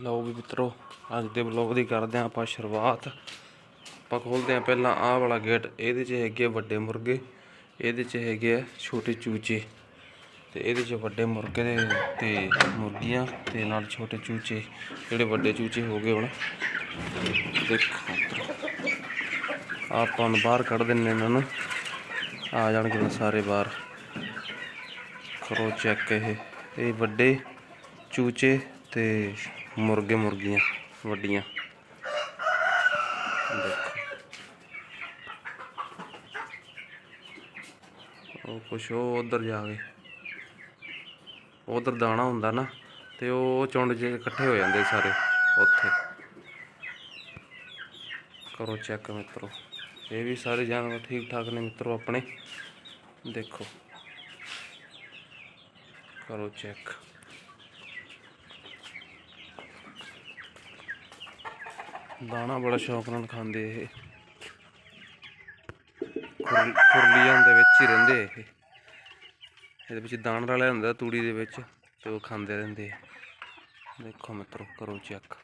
ਲਓ ਵੀ ਮਿੱਤਰੋ, ਅੱਜ ਦੇ ਬਲੌਗ ਦੀ ਕਰਦੇ ਹਾਂ ਆਪਾਂ ਸ਼ੁਰੂਆਤ। ਆਪਾਂ ਖੋਲਦੇ ਹਾਂ ਪਹਿਲਾਂ ਆਹ ਵਾਲਾ ਗੇਟ ਇਹਦੇ 'ਚ ਹੈਗੇ ਆ ਵੱਡੇ ਮੁਰਗੇ, ਇਹਦੇ 'ਚ ਹੈਗੇ ਆ ਛੋਟੇ ਚੂਚੇ। ਤੇ ਇਹਦੇ 'ਚ ਵੱਡੇ ਮੁਰਗੇ ਦੇ ਤੇ ਮੁਰਗੀਆਂ ਤੇ ਨਾਲ ਛੋਟੇ ਚੂਚੇ, ਜਿਹੜੇ ਵੱਡੇ ਚੂਚੇ ਹੋ ਗਏ ਹੁਣ। ਦੇਖੋ ਆਪਾਂ ਨੂੰ ਬਾਹਰ ਕੱਢ ਦਿੰਨੇ ਇਹਨਾਂ ਨੂੰ। ਆ ਜਾਣਗੇ ਸਾਰੇ ਬਾਹਰ। ਕਰੋ ਚੈੱਕ ਇਹ ਇਹ ਵੱਡੇ ਚੂਚੇ ਤੇ ਮੁਰਗੇ ਮੁਰਗੀਆਂ ਵੱਡੀਆਂ। ਦੇਖੋ। ਉਹ ਕੁਛ ਉਹ ਉਧਰ ਜਾ ਕੇ। ਉਧਰ ਦਾਣਾ ਹੁੰਦਾ ਨਾ, ਤੇ ਉਹ ਚੁੰਡ ਜਿਹੇ ਇਕੱਠੇ ਹੋ ਜਾਂਦੇ ਸਾਰੇ ਉੱਥੇ। ਕਰੋ ਚੈੱਕ ਮਿੱਤਰੋ। ਇਹ ਵੀ ਸਾਰੇ ਜਾਨਵਰ ਠੀਕ ਠਾਕ ਨੇ ਮਿੱਤਰੋ ਆਪਣੇ। ਦੇਖੋ। ਕਰੋ ਚੈੱਕ ਦਾਣਾ ਬੜਾ ਸ਼ੌਕ ਨਾਲ ਖਾਂਦੇ ਇਹ। ਖੁਰ- ਖੁਰਲੀਆਂ ਦੇ ਵਿੱਚ ਹੀ ਰਹਿੰਦੇ ਇਹ। ਇਹਦੇ ਵਿੱਚ ਦਾਣ ਰਲਿਆ ਹੁੰਦਾ ਤੂੜੀ ਦੇ ਵਿੱਚ, ਤੇ ਉਹ ਖਾਂਦੇ ਰਹਿੰਦੇ ਦੇਖੋ ਮਿੱਤਰੋ, ਕਰੋ ਚੈੱਕ।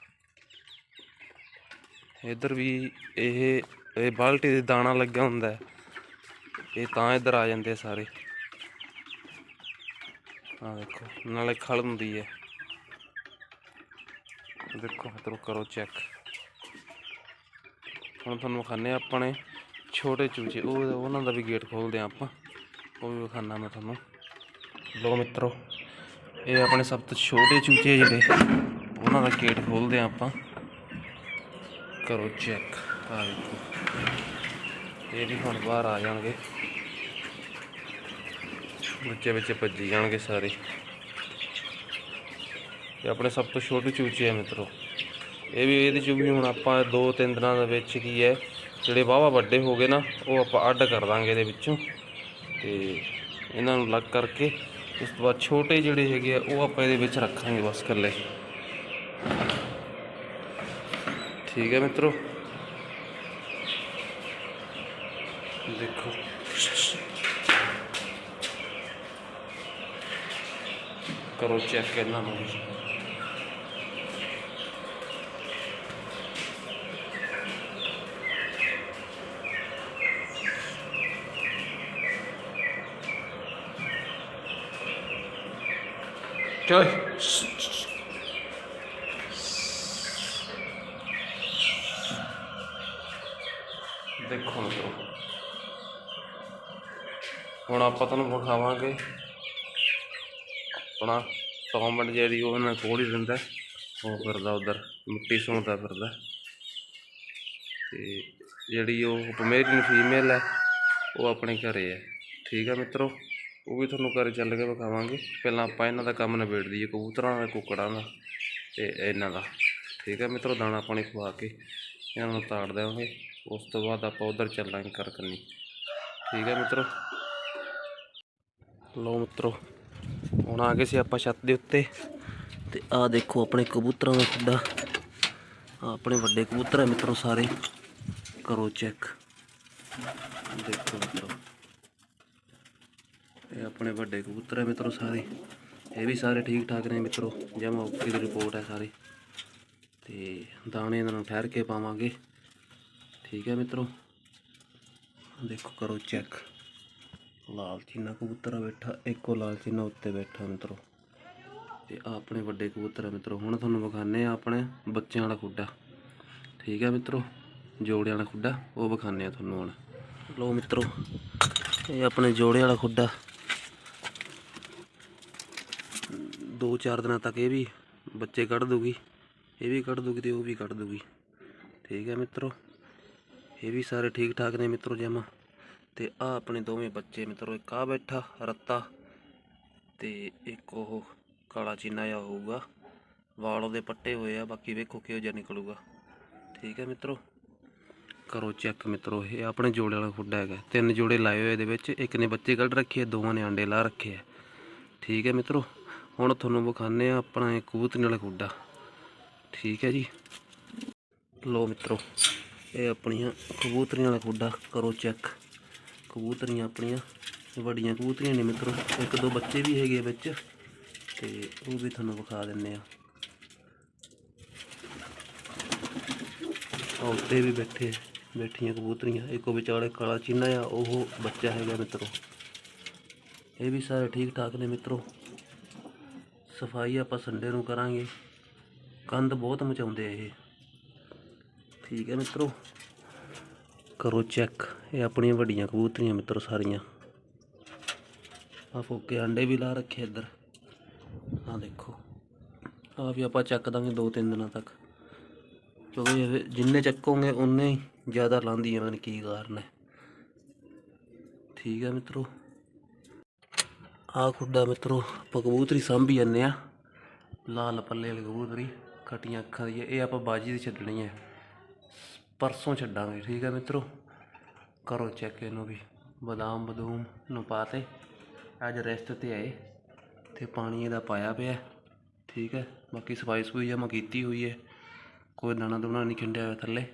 ਇਧਰ ਵੀ ਇਹ ਇਹ ਬਾਲਟੀ ਦੇ ਦਾਣਾ ਲੱਗਿਆ ਹੁੰਦਾ ਇਹ ਤਾਂ ਇੱਧਰ ਆ ਜਾਂਦੇ ਸਾਰੇ। ਆ ਦੇਖੋ, ਨਾਲੇ ਖਲ ਹੁੰਦੀ ਹੈ। ਦੇਖੋ ਮਿੱਤਰੋ, ਕਰੋ ਚੈੱਕ। ਹੁਣ ਤੁਹਾਨੂੰ ਵਿਖਾਉਂਦੇ ਹਾਂ ਆਪਣੇ ਛੋਟੇ ਚੂਚੇ। ਉਹ ਉਹਨਾਂ ਦਾ ਵੀ ਗੇਟ ਖੋਲਦੇ ਹਾਂ ਆਪਾਂ। ਉਹ ਵੀ ਵਿਖਾਣਾ ਮੈਂ ਤੁਹਾਨੂੰ। ਲੋ ਮਿੱਤਰੋ, ਇਹ ਆਪਣੇ ਸਭ ਤੋਂ ਛੋਟੇ ਚੂਚੇ ਜਿਹੜੇ। ਉਹਨਾਂ ਦਾ ਗੇਟ ਖੋਲਦੇ ਹਾਂ ਆਪਾਂ। ਕਰੋ ਚੈੱਕ। ਆ ਦੇਖੋ। ਇਹ ਵੀ ਹੁਣ ਬਾਹਰ ਆ ਜਾਣਗੇ। ਬੱਚੇ ਬੱਚੇ ਭੱਜੀ ਜਾਣਗੇ ਸਾਰੇ। ਇਹ ਆਪਣੇ ਸਭ ਤੋਂ ਛੋਟੇ ਚੂਚੇ ਆ ਮਿੱਤਰੋ। ਇਹ ਵੀ ਇਹਦੇ ਚ ਵੀ ਹੁਣ ਆਪਾਂ ਦੋ ਤਿੰਨ ਦਿਨਾਂ ਦੇ ਵਿੱਚ ਕੀ ਹੈ, ਜਿਹੜੇ ਵਾਹਵਾ ਵੱਡੇ ਹੋ ਗਏ ਨਾ, ਉਹ ਆਪਾਂ ਅੱਡ ਕਰ ਦਾਂਗੇ ਇਹਦੇ ਵਿੱਚੋਂ। ਤੇ ਇਹਨਾਂ ਨੂੰ ਅਲੱਗ ਕਰਕੇ ਉਸ ਤੋਂ ਬਾਅਦ ਛੋਟੇ ਜਿਹੜੇ ਹੈਗੇ ਆ, ਉਹ ਆਪਾਂ ਇਹਦੇ ਵਿੱਚ ਰੱਖਾਂਗੇ ਬਸ ਇਕੱਲੇ। ਠੀਕ ਹੈ ਮਿੱਤਰੋ। ਦੇਖੋ। ਕਰੋ ਚੈੱਕ ਇਹਨਾਂ ਨੂੰ ਵੀ ਦੇਖੋ ਮਿੱਤਰੋ। ਹੁਣ ਆਪਾਂ ਤੁਹਾਨੂੰ ਵਿਖਾਵਾਂਗੇ ਆਪਣਾ ਟੌਮਟ ਜਿਹੜੀ ਉਹ ਨਾ ਕੋਲ ਹੀ ਰਹਿੰਦਾ ਉਹ ਫਿਰਦਾ ਉਧਰ, ਮਿੱਟੀ ਸੁਣਦਾ ਫਿਰਦਾ ਤੇ ਜਿਹੜੀ ਉਹ ਪਮੇਰੀਅਨ ਫੀਮੇਲ ਹੈ, ਉਹ ਆਪਣੇ ਘਰੇ ਹੈ। ਠੀਕ ਹੈ ਮਿੱਤਰੋ? ਉਹ ਵੀ ਤੁਹਾਨੂੰ ਘਰ ਚੱਲ ਕੇ ਵਿਖਾਵਾਂਗੇ। ਪਹਿਲਾਂ ਆਪਾਂ ਇਹਨਾਂ ਦਾ ਕੰਮ ਨਿਬੇੜ ਦਈਏ, ਕਬੂਤਰਾਂ ਦਾ, ਕੁੱਕੜਾਂ ਦਾ ਤੇ ਇਹਨਾਂ ਦਾ। ਠੀਕ ਹੈ ਮਿੱਤਰੋ, ਦਾਣਾ ਪਾਣੀ ਖਵਾ ਕੇ ਇਹਨਾਂ ਨੂੰ ਤਾੜ ਦੇਵਾਂਗੇ ਉਸ ਤੋਂ ਬਾਅਦ ਆਪਾਂ ਉਧਰ ਚੱਲਾਂਗੇ ਕਰ ਕੰਨੀ ਠੀਕ ਹੈ ਮਿੱਤਰੋ। ਲੋ ਮਿੱਤਰੋ, ਹੁਣ ਆ ਗਏ ਸੀ ਆਪਾਂ ਛੱਤ ਦੇ ਉੱਤੇ ਤੇ ਆਹ ਦੇਖੋ ਆਪਣੇ ਕਬੂਤਰਾਂ ਦਾ ਖੁੱਡਾ। ਆਪਣੇ ਵੱਡੇ ਕਬੂਤਰ ਹੈ ਮਿੱਤਰੋ ਸਾਰੇ। ਕਰੋ ਚੈੱਕ। ਦੇਖੋ ਮਿੱਤਰੋ। ਇਹ ਆਪਣੇ ਵੱਡੇ ਕਬੂਤਰ ਹੈ ਮਿੱਤਰੋ ਸਾਰੇ। ਇਹ ਵੀ ਸਾਰੇ ਠੀਕ ਠਾਕ ਨੇ ਮਿੱਤਰੋ। ਜਮਾ ਓਕੇ ਦੀ ਰਿਪੋਰਟ ਹੈ ਸਾਰੇ। ਤੇ ਦਾਣੇ ਇਹਨਾਂ ਨੂੰ ਠਹਿਰ ਕੇ ਪਾਵਾਂਗੇ। ਠੀਕ ਹੈ ਮਿੱਤਰੋ। ਦੇਖੋ ਕਰੋ ਚੈੱਕ ਲਾਲਚੀਨਾ ਕਬੂਤਰ ਬੈਠਾ। ਇੱਕੋ ਲਾਲਚੀਨਾ ਉੱਤੇ ਬੈਠਾ ਮਿੱਤਰੋ। ਤੇ ਆਹ ਆਪਣੇ ਵੱਡੇ ਕਬੂਤਰ ਆ ਮਿੱਤਰੋ। ਹੁਣ ਤੁਹਾਨੂੰ ਵਿਖਾਣੇ ਆ ਆਪਣੇ ਬੱਚਿਆਂ ਵਾਲਾ ਖੁੱਡਾ। ਠੀਕ ਹੈ ਮਿੱਤਰੋ। ਜੋੜਿਆਂ ਵਾਲਾ ਖੁੱਡਾ। ਉਹ ਵਿਖਾਣੇ ਆ ਤੁਹਾਨੂੰ ਹੁਣ। ਲੋ ਮਿੱਤਰੋ। ਇਹ ਆਪਣੇ ਜੋੜੇ ਵਾਲਾ ਖੁੱਡਾ। ਦੋ ਚਾਰ ਦਿਨਾਂ ਤੱਕ ਇਹ ਵੀ ਬੱਚੇ ਕੱਢ ਦੂਗੀ, ਇਹ ਵੀ ਕੱਢ ਦੂਗੀ ਤੇ ਉਹ ਵੀ ਕੱਢ ਦੂਗੀ। ਠੀਕ ਹੈ ਮਿੱਤਰੋ, ਇਹ ਵੀ ਸਾਰੇ ਠੀਕ ਠਾਕ ਨੇ ਮਿੱਤਰੋ ਜਮਾ। ਤੇ ਆ ਆਪਣੇ ਦੋਵੇਂ ਬੱਚੇ ਮਿੱਤਰੋ, ਇੱਕ ਆ ਬੈਠਾ, ਰੱਤਾ ਤੇ ਇੱਕ ਉਹ ਕਾਲਾ ਚੀਨਾ ਜਿਹਾ ਹੋਊਗਾ। ਵਾਲ ਉਹਦੇ ਪੱਟੇ ਹੋਏ ਆ, ਬਾਕੀ ਵੇਖੋ ਕਿਹੋ ਜਿਹਾ ਨਿਕਲੂਗਾ। ਠੀਕ ਹੈ ਮਿੱਤਰੋ, ਕਰੋ ਚੈੱਕ ਮਿੱਤਰੋ, ਇਹ ਆਪਣੇ ਜੋੜੇ ਵਾਲਾ ਖੁੱਡਾ ਹੈਗਾ। ਤਿੰਨ ਜੋੜੇ ਲਾਏ ਹੋਏ ਇਹਦੇ ਵਿੱਚ, ਇੱਕ ਨੇ ਬੱਚੇ ਕੱਢ ਰੱਖੇ ਆ, ਦੋਵਾਂ ਨੇ ਆਂਡੇ ਲਾ ਰੱਖੇ ਆ। ਠੀਕ ਹੈ ਮਿੱਤਰੋ ਹੁਣ ਤੁਹਾਨੂੰ ਵਿਖਾਣੇ ਆ ਆਪਣਾ ਇਹ ਕਬੂਤਰੀ ਵਾਲਾ ਖੁੱਡਾ ਠੀਕ ਹੈ ਜੀ? ਲੋ ਮਿੱਤਰੋ, ਇਹ ਆਪਣੀਆਂ ਕਬੂਤਰੀਆਂ ਵਾਲਾ ਖੁੱਡਾ ਕਰੋ ਚੈੱਕ ਕਬੂਤਰੀਆਂ ਆਪਣੀਆਂ ਵੱਡੀਆਂ ਕਬੂਤਰੀਆਂ ਨੇ ਮਿੱਤਰੋ। ਇੱਕ ਦੋ ਬੱਚੇ ਵੀ ਹੈਗੇ ਆ ਵਿੱਚ, ਤੇ ਉਹ ਵੀ ਤੁਹਾਨੂੰ ਵਿਖਾ ਦਿੰਨੇ ਆ ਆ ਉੱਤੇ ਵੀ ਬੈਠੇ, ਬੈਠੀਆਂ ਕਬੂਤਰੀਆਂ। ਇੱਕੋ ਵਿਚਾਲੇ ਕਾਲਾ ਚੀਨਾ ਆ, ਉਹ ਬੱਚਾ ਹੈਗਾ ਮਿੱਤਰੋ। ਇਹ ਵੀ ਸਾਰੇ ਠੀਕ ਠਾਕ ਨੇ ਮਿੱਤਰੋ। ਸਫ਼ਾਈ ਆਪਾਂ ਸੰਡੇ ਨੂੰ ਕਰਾਂਗੇ। ਕੰਧ ਬਹੁਤ ਮਚਾਉਂਦੇ ਆ ਇਹ। ਠੀਕ ਹੈ ਮਿੱਤਰੋ। ਕਰੋ ਚੈੱਕ ਇਹ ਆਪਣੀਆਂ ਵੱਡੀਆਂ ਕਬੂਤਰੀਆਂ ਮਿੱਤਰੋ ਸਾਰੀਆਂ। ਆ ਫੋਕੇ ਅੰਡੇ ਵੀ ਲਾ ਰੱਖੇ ਇੱਧਰ। ਆ ਦੇਖੋ। ਆ ਵੀ ਆਪਾਂ ਚੱਕ ਦਾਂਗੇ ਦੋ ਤਿੰਨ ਦਿਨਾਂ ਤੱਕ। ਕਿਉਂਕਿ ਜਿੰਨੇ ਚੱਕੋਗੇ ਉਨੇ ਹੀ ਜ਼ਿਆਦਾ ਲਾਂਦੀਆਂ ਹਨ ਕੀ ਕਾਰਨ ਹੈ। ਠੀਕ ਹੈ ਮਿੱਤਰੋ। ਆ ਖੁੱਡਾ ਮਿੱਤਰੋ, ਆਪਾਂ ਕਬੂਤਰੀ ਸਾਂਭੀ ਜਾਂਦੇ ਆ। ਲਾਲ ਪੱਲੇ ਵਾਲੀ ਕਬੂਤਰੀ, ਖੱਟੀਆਂ ਅੱਖਾਂ ਦੀ ਇਹ ਆਪਾਂ ਬਾਜੀ ਦੀ ਛੱਡਣੀ ਹੈ ਪਰਸੋਂ ਛੱਡਾਂਗੇ, ਠੀਕ ਹੈ ਮਿੱਤਰੋ? ਕਰੋ ਚੈੱਕ ਇਹਨੂੰ ਵੀ। ਬਦਾਮ ਬਦੂਮ ਨੂੰ ਪਾਤੇ। ਅੱਜ ਰੈਸਟ ਤੇ ਆਏ। ਤੇ ਪਾਣੀ ਇਹਦਾ ਪਾਇਆ ਪਿਆ। ਠੀਕ ਹੈ ਬਾਕੀ ਸਫ਼ਾਈ ਸਫੂਈ ਜਮਾ ਕੀਤੀ ਹੋਈ ਹੈ ਕੋਈ ਦਾਣਾ ਦੁਣਾ ਨਹੀਂ ਖਿੰਡਿਆ ਹੋਇਆ ਥੱਲੇ।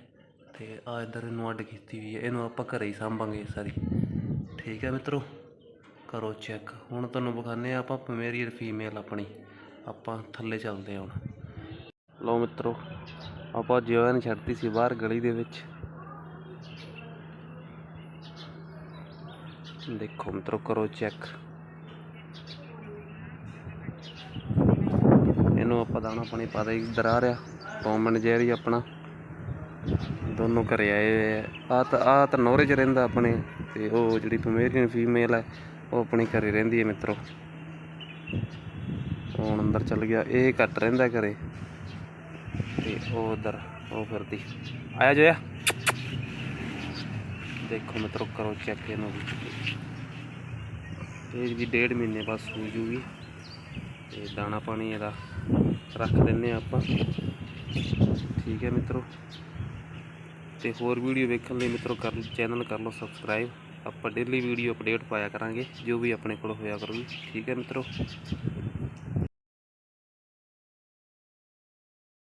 ਤੇ ਆ ਇੱਧਰ ਇਹਨੂੰ ਅੱਡ ਕੀਤੀ ਹੋਈ ਹੈ ਇਹਨੂੰ ਆਪਾਂ ਘਰੇ ਹੀ ਸਾਂਭਾਂਗੇ ਸਾਰੀ। ਠੀਕ ਹੈ ਮਿੱਤਰੋ? ਕਰੋ ਚੈੱਕ ਹੁਣ ਤੁਹਾਨੂੰ ਵਿਖਾਉਂਦੇ ਹਾਂ ਆਪਾਂ ਪਮੇਰੀਅਨ ਫੀਮੇਲ ਆਪਣੀ। ਆਪਾਂ ਥੱਲੇ ਚੱਲਦੇ ਹਾਂ ਹੁਣ। ਲਓ ਮਿੱਤਰੋ, ਆਪਾਂ ਜਵਾਨ ਛੱਡਤੀ ਸੀ ਬਾਹਰ ਗਲੀ ਦੇ ਵਿੱਚ। ਦੇਖੋ ਮਿੱਤਰੋ, ਕਰੋ ਚੈੱਕ ਇਹਨੂੰ ਆਪਾਂ ਦਾਣਾ ਪਾਣੀ ਪਾ ਦੇ ਦਰਾ ਆ ਰਿਹਾ। ਟੌਮ ਜੈਰੀ ਆਪਣਾ। ਦੋਨੋਂ ਘਰੇ ਆਏ ਹੋਏ ਆ। ਆ ਤਾਂ ਆ ਤਾਂ ਨੌਰੇ 'ਚ ਰਹਿੰਦਾ ਆਪਣੇ। ਤੇ ਉਹ ਜਿਹੜੀ ਪਮੇਰੀਅਨ ਫੀਮੇਲ ਹੈ ਉਹ ਆਪਣੀ ਘਰੇ ਰਹਿੰਦੀ ਹੈ ਮਿੱਤਰੋ। ਹੁਣ ਅੰਦਰ ਚੱਲ ਗਿਆ। ਇਹ ਘੱਟ ਰਹਿੰਦਾ ਘਰੇ। ਤੇ ਉਹ ਉਧਰ, ਉਹ ਫਿਰਦੀ। ਆਇਆ ਜੋਇਆ? ਦੇਖੋ ਮਿੱਤਰੋ, ਕਰੋ ਚੈੱਕ ਇਹਨੂੰ ਵੀ। ਇਹ ਵੀ ਡੇਢ ਮਹੀਨੇ ਬਾਅਦ ਸੂ ਜੂਗੀ। ਤੇ ਦਾਣਾ ਪਾਣੀ ਇਹਦਾ ਰੱਖ ਦਿੰਨੇ ਆ ਆਪਾਂ। ਠੀਕ ਹੈ ਮਿੱਤਰੋ। ਤੇ ਹੋਰ ਵੀਡੀਓ ਵੇਖਣ ਲਈ ਮਿੱਤਰੋ, ਕਰ ਚੈਨਲ ਕਰ ਲਓ ਸਬਸਕ੍ਰਾਈਬ ਆਪਾਂ ਡੇਲੀ ਵੀਡੀਓ ਅਪਡੇਟ ਪਾਇਆ ਕਰਾਂਗੇ, ਜੋ ਵੀ ਆਪਣੇ ਕੋਲ ਹੋਇਆ ਕਰੂਗੀ। ਠੀਕ ਹੈ ਮਿੱਤਰੋ?